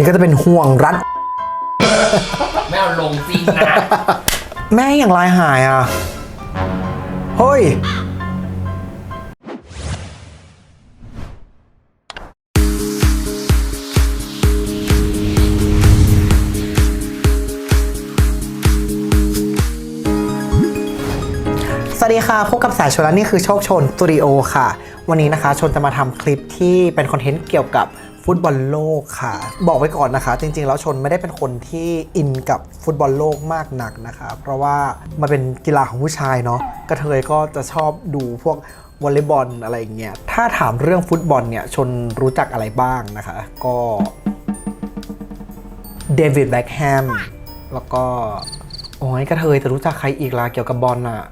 นี่ก็จะเป็นห่วงรัด ไม่เอาลงจริงนะ แม่อย่างลายหายอะ เฮ้ย สวัสดีค่ะ พบกับสายชนและนี่คือโชคชนสตูดิโอค่ะ วันนี้นะคะชนจะมาทำคลิปที่เป็นคอนเทนต์เกี่ยวกับ ฟุตบอลโลกค่ะ บอกไว้ก่อนนะคะ จริง ๆ แล้วชนไม่ได้เป็นคนที่อินกับฟุตบอลโลกมากนักนะคะ เพราะว่ามันเป็นกีฬาของผู้ชายเนาะกระเทยก็จะชอบดูพวกวอลเลย์บอลอะไรอย่างเงี้ยถ้าถามเรื่องฟุตบอลเนี่ยชนรู้จักอะไรบ้างนะคะ ก็เดวิดแบ็กแฮมแล้วก็โอ้ยกระเทยจะรู้จักใครอีกล่ะเกี่ยวกับบอลอะ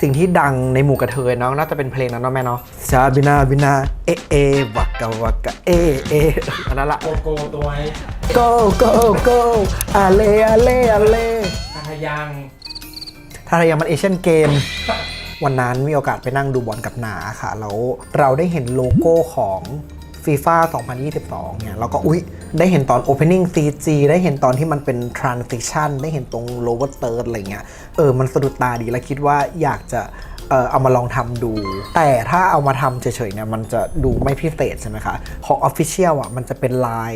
สิ่งที่ดังในหมู่กระเทยเนาะน่าจะเป็นเพลงนั้นเนาะแม่เนาะชาบินาบินาเอเอวักกะวักกะเอเออันนั้นละโกโก้ตัวไอ้ go go go อาเลอาเลอาเลทายังถ้าเรายังมันเอเชียนเกมวันนั้นมีโอกาสไปนั่งดูบอลกับหนาค่ะแล้วเราได้เห็นโลโก้ของ ฟีฟ่า2022 เนี่ยแล้วก็อุ๊ย ได้เห็นตอน Opening CG ได้เห็นตอนที่มันเป็น Transition ได้เห็นตรง Lower Third อะไรเงี้ยเออมันสะดุดตาดีแล้วคิดว่าอยากจะเออเอามาลองทำดู แต่ถ้าเอามาทำเฉยๆเนี่ยมันจะดูไม่พิเศษใช่ไหมคะ ของ Official อะมันจะเป็นลาย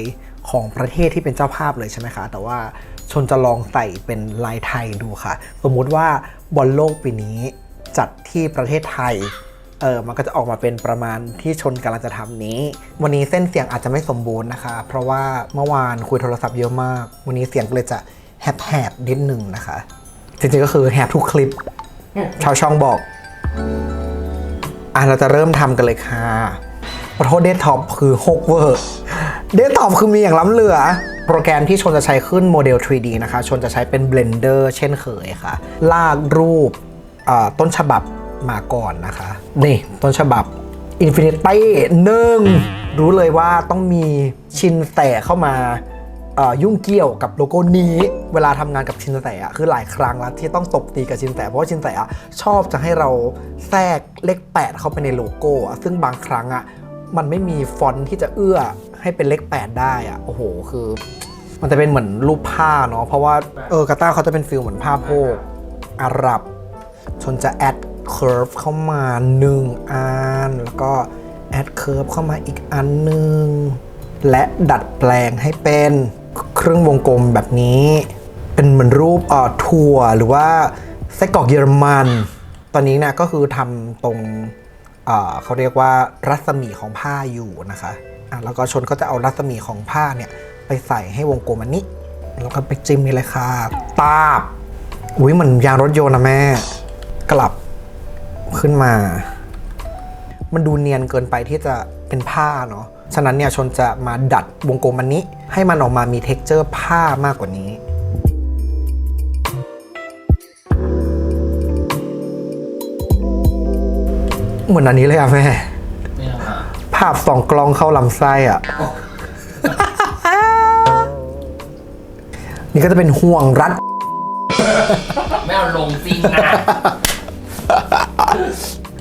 ของประเทศที่เป็นเจ้าภาพเลยใช่ไหมคะ แต่ว่าชนจะลองใส่เป็นลายไทยดูค่ะ สมมติว่าบอลโลกปีนี้จัดที่ประเทศไทย เออมันก็จะออกมาเป็นประมาณที่ชนกำลังจะทำนี้ วันนี้เส้นเสียงอาจจะไม่สมบูรณ์นะคะ เพราะว่าเมื่อวานคุยโทรศัพท์เยอะมาก วันนี้เสียงก็เลยจะแหบๆนิดหนึ่งนะคะ จริงๆก็คือแหบทุกคลิป ชาวช่องบอก อะเราจะเริ่มทำกันเลยค่ะขอโทษเดสท็อปคือ6เวอร์เดสท็อปคือมีอย่างล้ำเหลือ โปรแกรมที่ชนจะใช้ขึ้นโมเดล 3D นะคะ ชนจะใช้เป็น Blender เช่นเคยค่ะ ลากรูปต้นฉบับมาก่อนนะคะ นี่ ต้นฉบับ Infinity หนึ่งรู้เลยว่าต้องมีชินแสเข้ามายุ่งเกี่ยวกับโลโก้นี้ เวลาทำงานกับชินแสอะคือหลายครั้งแล้วที่ต้องตบตีกับชินแสเพราะว่าชินแสอะชอบจะให้เราแทรกเลข 8 เข้าไปในโลโก้ ซึ่งบางครั้งอะมันไม่มีฟอนต์ที่จะเอื้อให้เป็นเลข 8 ได้อะโอ้โห คือ มันจะเป็นเหมือนรูปผ้าเนาะเพราะว่าเออกาตาเขาจะเป็นฟิลเหมือนผ้าโพกอาหรับชนจะแอด เค r ร์ฟเข้ามาหนึ่งอัน แล้วก็แอดเค r ร์ฟเข้ามาอีกอันหนึ่ง และดัดแปลงให้เป็นเครื่องวงกลมแบบนี้ เป็นเหมือนรูปเอ่อถั่วหรือว่าไส้กรอกเยอรมัน ตอนนี้เนี่ยก็คือทำตรงเอ่อเขาเรียกว่ารัศมีของผ้าอยู่นะคะอะแล้วก็ชนก็จะเอารัศมีของผ้าเนี่ยไปใส่ให้วงกลมอันนี้ แล้วก็ไปจิ้มนี่เลยค่ะ ตาบ อุ้ยเหมือนยางรถยนต์นะแม่ กลับ ขึ้นมา มันดูเนียนเกินไปที่จะเป็นผ้าเนาะ ฉะนั้นเนี่ยชนจะมาดัดวงกลมอันนี้ ให้มันออกมามี t e x t อร์ผ้ามากกว่านี้เหมือนอันนี้เลยอะแม่เนี่ยค่ะภาพสองกล้องเข้าลำไส้อะนี่ก็จะเป็นห่วงรัด ไม่เอาลงจริงนะ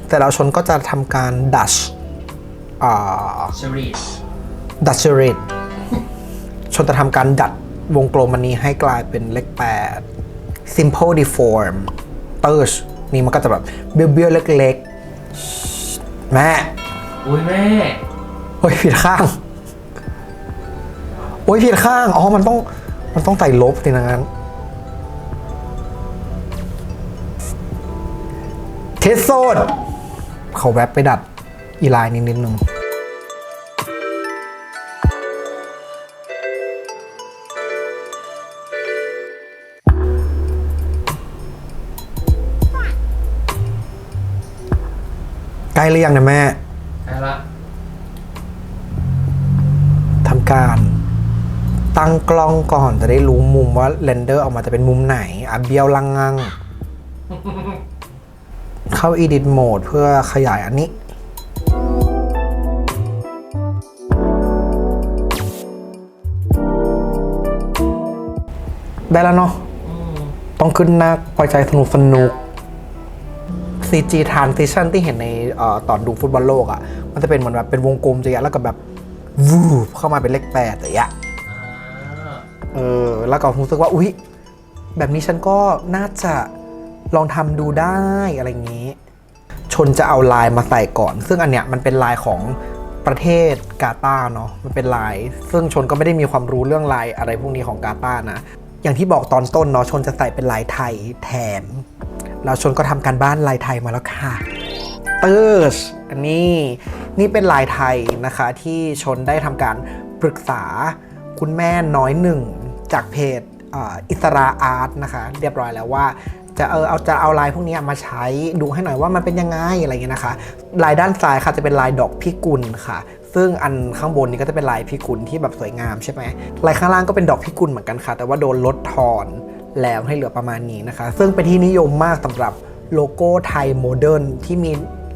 แต่เราชนก็จะทำการดัชอ่าชรีดดัชเชเรตชนจะทำการดัดวงกลมอันนี้ให้กลายเป็นเลข8 simple deform เตอร์ชนี่มันก็จะแบบเบี้ยวๆเล็กๆ แม่ อุ้ยแม่ โอ้ยผิดข้าง โอ้ยผิดข้าง อ๋อ มันต้อง มันต้องใส่ลบสินะงั้น สโซดเขาแวบไปดัดอีไลน์นิดนิดนึงใกล้หรือยังนะแม่ ใช่ละทำการ ตั้งกล้องก่อนจะได้รู้มุมว่าเรนเดอร์ออกมาจะเป็นมุมไหนอะเบี้ยวลังงัง เข้า Edit Mode เพื่อขยายอันนี้ ได้แล้วเนาะอืมต้องขึ้นหน้าปล่อยใจสนุกสนุก CG transition ที่เห็นในเออตอนดูฟุตบอลโลกอะ่ะ มันจะเป็นเหมือนแบบเป็นวงกลมจะยะแล้วก็แบบวูบเข้ามาเป็นเลขแปดแต่ยะอ่าแล้วก็รู้สึกว่า อุ๊ย แบบนี้ฉันก็น่าจะ ลองทำดูได้อะไรอย่างนี้ ชนจะเอาลายมาใส่ก่อน ซึ่งอันเนี้ยมันเป็นลายของประเทศกาตาเนาะมันเป็นลาย ซึ่งชนก็ไม่ได้มีความรู้เรื่องลายอะไรพวกนี้ของกาตานะ อย่างที่บอกตอนต้นเนาะชนจะใส่เป็นลายไทยแทนแล้วชนก็ทำการบ้านลายไทยมาแล้วค่ะเตอร์ชอันนี้นี่เป็นลายไทยนะคะที่ชนได้ทำการปรึกษาคุณแม่น้อยหนึ่งจากเพจอิสราอาร์ตนะคะ เรียบร้อยแล้วว่า จะเออเอาจะเอาลายพวกนี้มาใช้ดูให้หน่อยว่ามันเป็นยังไงอะไรเงี้ยนะคะ ลายด้านซ้ายค่ะจะเป็นลายดอกพิกุลค่ะ ซึ่งอันข้างบนนี้ก็จะเป็นลายพิกุลที่แบบสวยงามใช่ไหมลายข้างล่างก็เป็นดอกพิกุลเหมือนกันค่ะ แต่ว่าโดนลดทอนแล้วให้เหลือประมาณนี้นะคะ ซึ่งเป็นที่นิยมมากสำหรับ โลโก้ไทยโมเดิร์นที่มี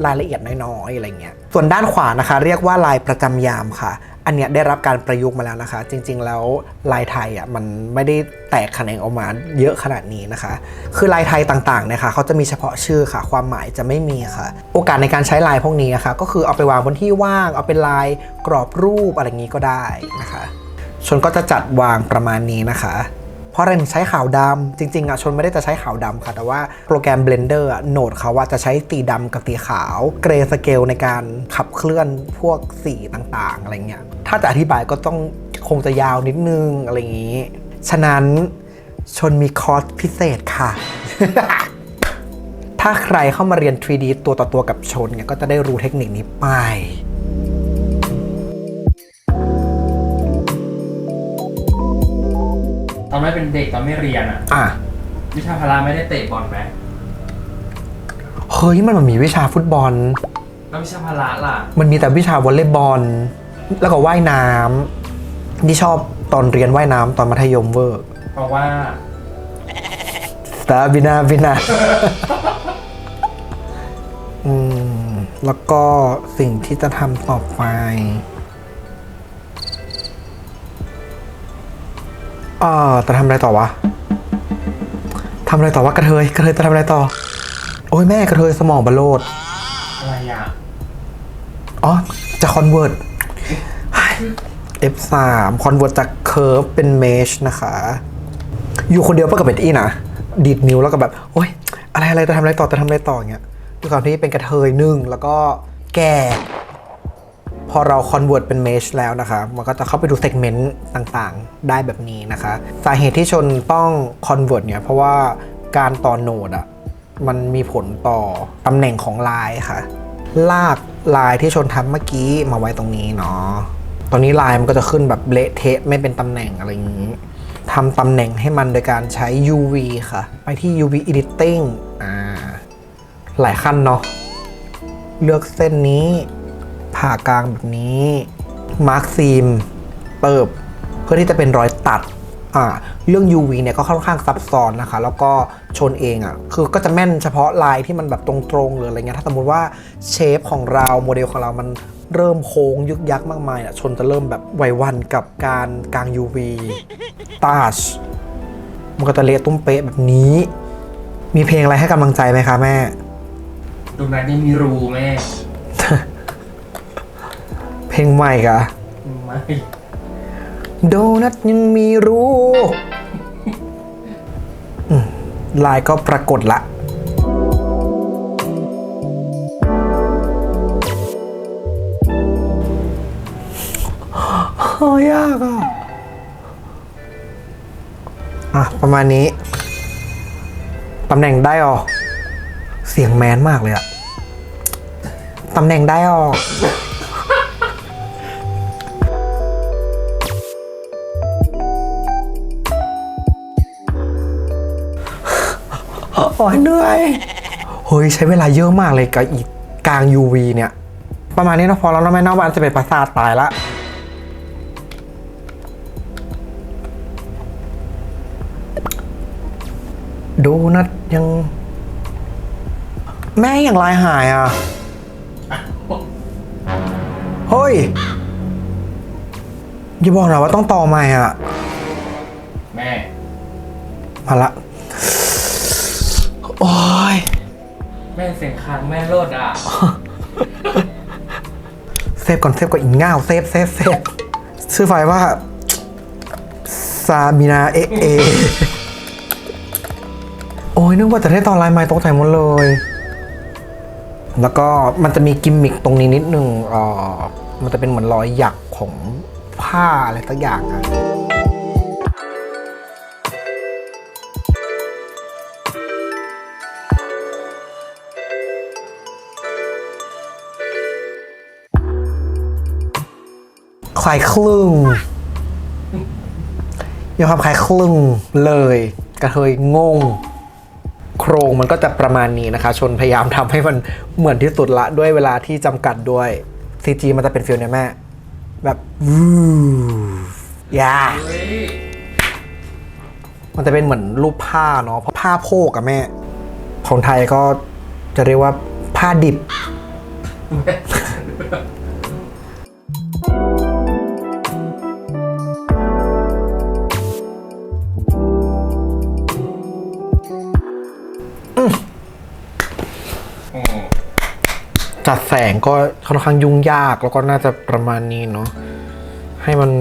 รายละเอียดน้อยๆอะไรเงี้ย ส่วนด้านขวานะคะ เรียกว่าลายประจำยามค่ะ อันเนี้ยได้รับการประยุกต์มาแล้วนะคะ จริง ๆ แล้วลายไทยอะมันไม่ได้แตกแขนงออกมาเยอะขนาดนี้นะคะ คือลายไทยต่างๆเนี่ยค่ะเขาจะมีเฉพาะชื่อค่ะ ความหมายจะไม่มีค่ะ โอกาสในการใช้ลายพวกนี้นะคะ ก็คือเอาไปวางบนที่ว่างเอาเป็นลายกรอบรูปอะไรอย่างนี้ก็ได้นะคะชนก็จะจัดวางประมาณนี้นะคะ เพราะอะไรถึงใช้ขาวดำจริงๆอะชนไม่ได้จะใช้ขาวดำค่ะ แต่ว่าโปรแกรม Blender อะโหนดเขาว่าจะใช้สีดำกับสีขาว เกรสเกลในการขับเคลื่อนพวกสีต่างๆอะไรเงี้ยถ้าจะอธิบายก็ต้องคงจะยาวนิดนึงอะไรอย่างนี้ ฉะนั้นชนมีคอร์สพิเศษค่ะ ถ้าใครเข้ามาเรียน 3D ตัวต่อตัวกับชนเนี่ยก็จะได้รู้เทคนิคนี้ไป ตอนไม่เป็นเด็กตอนไม่เรียนอะ อะ วิชาพละไม่ได้เตะบอลไหมเฮ้ยมันมันมีวิชาฟุตบอล แล้ววิชาพละล่ะ มันมีแต่วิชาวอลเลย์บอล แล้วก็ว่ายน้ำที่ชอบตอนเรียนว่ายน้ำตอนมัธยมเวอร์เพราะว่าสตาบินาบินาอืมแล้วก็สิ่งที่จะทำต่อไป อ่าจะทำอะไรต่อวะทำอะไรต่อวะกระเทยกระเทยจะทำอะไรต่อ โอ้ยแม่กระเทยสมองบรรโลดอะไรอะอ๋อจะคอนเวิร์ต F3 คอนเวิร์ตจากเคอร์ฟเป็นเมชนะคะ อยู่คนเดียวปะกับเป็นอีนะดีดนิ้วแล้วก็แบบ โอ๊ยอะไรอะไรจะทำอะไรต่อจะทำอะไรต่ออย่างเงี้ยด้วยความที่เป็นกระเทยหนึ่งแล้วก็แก่ พอเราคอนเวิร์ตเป็นเมชแล้วนะคะ มันก็จะเข้าไปดูเซกเมนต์ต่างๆ ได้แบบนี้นะคะ สาเหตุที่ชนต้องคอนเวิร์ตเนี่ย เพราะว่าการต่อโนดอะมันมีผลต่อตำแหน่งของลายค่ะ ลากลายที่ชนทำเมื่อกี้มาไว้ตรงนี้เนาะ ตอนนี้ลายมันก็จะขึ้นแบบเละเทะไม่เป็นตำแหน่งอะไรอย่างนี้ทำตำแหน่งให้มันโดยการใช้ UV ค่ะ ไปที่ UV Editing อ่า หลายขั้นเนาะ เลือกเส้นนี้ ผ่ากลางแบบนี้ มาร์คซีมเติบ เพื่อที่จะเป็นรอยตัดอ่าเรื่อง UV เนี่ยก็ค่อนข้างซับซ้อนนะคะ แล้วก็ชนเองอะ่ะ คือก็จะแม่นเฉพาะลายที่มันแบบตรงๆหรืออะไรเงี้ย ถ้าสมมติว่าเชฟของเราโมเดลของเรามันเริ่มโค้งยึกยักมากมายอะ ชนจะเริ่มแบบไววันกับการกลาง UV ตาชมันก็จะเละตุ้มเป๊ะแบบนี้ มีเพลงอะไรให้กำลังใจไหมคะแม่ ตรงนั้นยังมีรูแม่ เพลงใหม่กะไม่โดนัทยังมีรู้อืมลายก็ปรากฏละ โอ้ยากอะ อะ ประมาณนี้ ตำแหน่งได้ออกเสียงแมนมากเลยอะตำแหน่งได้ออ อ้ยเหนื่อยเฮ้ยใช้เวลาเยอะมากเลยกับอีกกลาง UV เนี่ย ประมาณนี้นะพอแล้วนะแม่เนอกบ้านจะเป็นประสาทตายละดูนะยัง แม่ยังลายหายอะ เฮ้ย อย่าบอกนะว่าต้องต่อใหม่อะ แม่ มาละ โอ้ยแม่เสียงค้างแม่โลดอะ เซฟก่อนเซฟก่อนอีกง่าวเซฟเซฟเซฟชื่อไฟล์ว่าเซซาบินาเอะเอ โอ้ยนึกว่าจะได้ตอนไลน์ไม้ตกใจหมดเลย แล้วก็มันจะมีกิมมิคตรงนี้นิดนึงเอ่อมันจะเป็นเหมือนรอยหยักของผ้าอะไรสักอย่างอะ คล้ายคลึงมีความคล้ายคลึงเลย กระเทยงง โครงมันก็จะประมาณนี้นะคะ ชนพยายามทำให้มันเหมือนที่สุดละด้วยเวลาที่จำกัดด้วย CG มันจะเป็นฟิลเนี่ยแม่ แบบวูยามันจะเป็นเหมือนรูปผ้าเนาะเพราะผ้าโพกอะแม่ ของไทยก็จะเรียกว่าผ้าดิบ จัดแสงก็ค่อนข้างยุ่งยากแล้วก็น่าจะประมาณนี้เนาะให้มัน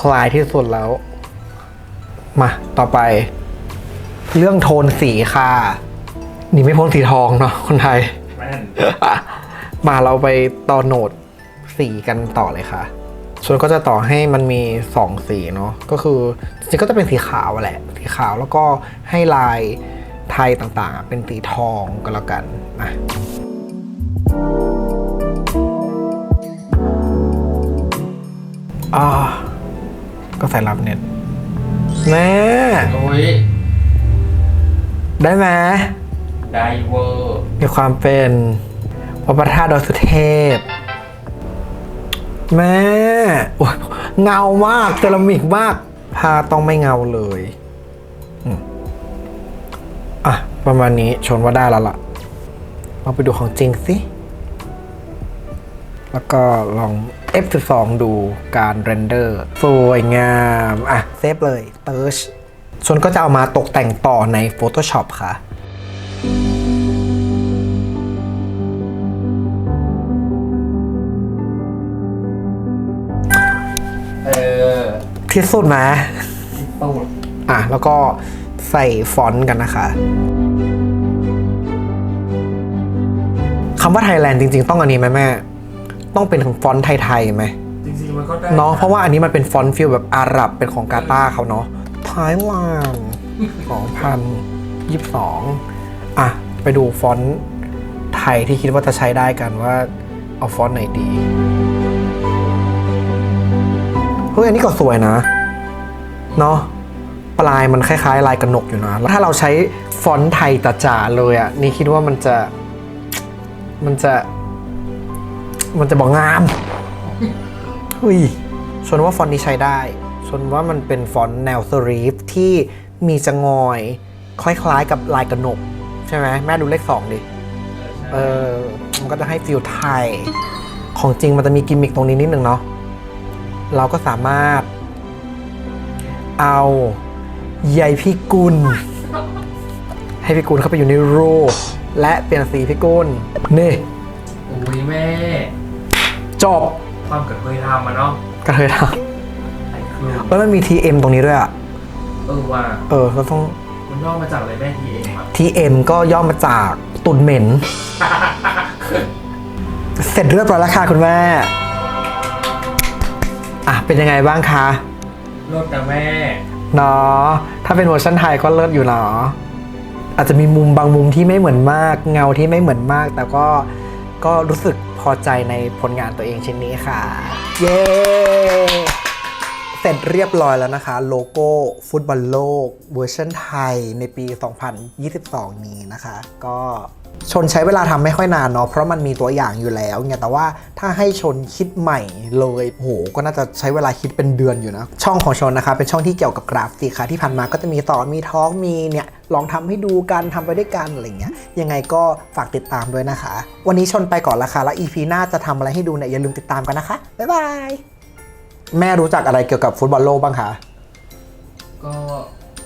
คลายที่สุดแล้ว มาต่อไป เรื่องโทนสีค่ะ นี่ไม่พ้นสีทองเนาะคนไทยมมาเราไปต่อโหนดสีกันต่อเลยค่ะ ส่วนก็จะต่อให้มันมีสองสีเนาะก็คือจริงก็จะเป็นสีขาวแหละ สีขาวแล้วก็ให้ลายไทยต่างๆ เป็นสีทองก็แล้วกันนะ อ่าก็ใส่รับเน็ตแม่โอ้ยได้ไหมไดเวอร์มีความเป็นพระประธาตุดอยสุเทพ แม่โอ๊ยเงามากเซรามิกมากผ้าต้องไม่เงาเลยอืมอะ ประมาณนี้ชนว่าได้แล้วล่ะ เราไปดูของจริงสิ แล้วก็ลอง F12 ดูการเรนเดอร์สวยงาม อะ เซฟเลยเติร์ชส่วนก็จะเอามาตกแต่งต่อใน Photoshop ค่ะเออที่สุดไหมตูดอะ แล้วก็ใส่ฟอนต์กันนะคะคำว่าไทยแลนด์จริง ๆ ต้องอันนี้ไหมแม่ ต้องเป็นของฟอนต์ไทยๆไหมจริงๆมันก็ได้เนาะเพราะว่าอันนี้มันเป็นฟอนต์ฟิลแบบอาหรับเป็นของกาตาร์เขาเนาะไทยแลนด์2022 อะ ไปดูฟอนต์ไทยที่คิดว่าจะใช้ได้กันว่าเอาฟอนต์ไหนดีเฮ้ยอันนี้ก็สวยนะ เนาะปลายมันคล้ายๆ ลายกระหนกอยู่นะ แล้วถ้าเราใช้ฟอนต์ไทยจ๋าๆเลยอะ่ะ นี่คิดว่ามันจะมันจะ มันจะบอกงามอุ้ยชนว่าฟอนต์นี้ใช้ได้ชนว่ามันเป็นฟอนต์แนวสรีฟที่มีจะงอย คล้ายๆกับลายกระหนก ใช่ไหมแม่ดูเลขสองดิ เออ มันก็จะให้ฟิลไทย ของจริงมันจะมีกิมมิคตรงนี้นิดนึงเนาะ เราก็สามารถ เอาใยพี่กุล ให้พี่กุลเข้าไปอยู่ในรูและเปลี่ยนสีพี่กุลนี่ โอ้ยแม่ จบความเกิดเคยทำมาเนาะกระเทยทไอ้คือำแล้วมันมี TM ตรงนี้ด้วยอะ เออว่าเออเราต้อง มันย่อมาจากอะไรแม่ทีเองอะ TM ก็ย่อมาจากตุนเหม็น เสร็จเรียบร้อยแล้วค่ะคุณแม่ อะ เป็นยังไงบ้างคะรถนะแม่ เนาะถ้าเป็นเวอร์ชันไทยก็เลิศอยู่เนาะอาจจะมีมุมบางมุมที่ไม่เหมือนมาก เงาที่ไม่เหมือนมาก แต่ก็ก็รู้สึก พอใจในผลงานตัวเองชิ้นนี้ค่ะ เย้ เสร็จเรียบร้อยแล้วนะคะ โลโก้ฟุตบอลโลกเวอร์ชันไทยในปี 2022 นี้นะคะ ก็ชนใช้เวลาทำไม่ค่อยนานเนาะเพราะมันมีตัวอย่างอยู่แล้วเนี่ยแต่ว่าถ้าให้ชนคิดใหม่เลยโหก็น่าจะใช้เวลาคิดเป็นเดือนอยู่นะ ช่องของชนนะคะ เป็นช่องที่เกี่ยวกับกราฟิกค่ะที่ผ่านมาก็จะมีสอนมีทอล์กมีเนี่ยลองทำให้ดูกันทำไปด้วยกันอะไรเงี้ยยังไงก็ฝากติดตามด้วยนะคะ วันนี้ชนไปก่อนละค่ะแล้ว EP หน้าจะทำอะไรให้ดูเนี่ยอย่าลืมติดตามกันนะคะบ๊ายบาย แม่รู้จักอะไรเกี่ยวกับฟุตบอลโลกบ้างคะ ก็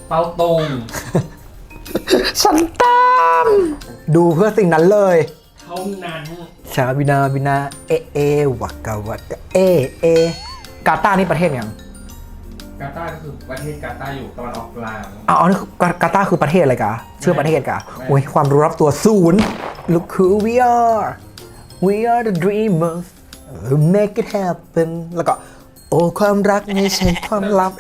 เป้าตรงฉันตาม ดูเพื่อสิ่งนั้นเลยเท่านั้นชาบินาบินาเอเอวักกะวักเอเอกาตาร์นี่ประเทศยังกาตาร์ก็คือประเทศกาตาร์อยู่ตะวันออกกลาง อ๋อนี่กาตาร์คือประเทศอะไรกะชื่อประเทศกะโอ้ยความรู้รับตัวศูนย์ Look who we are we are the dreamers make it happen แล้วก็ โอ้ความรักไม่ใช่ความลับ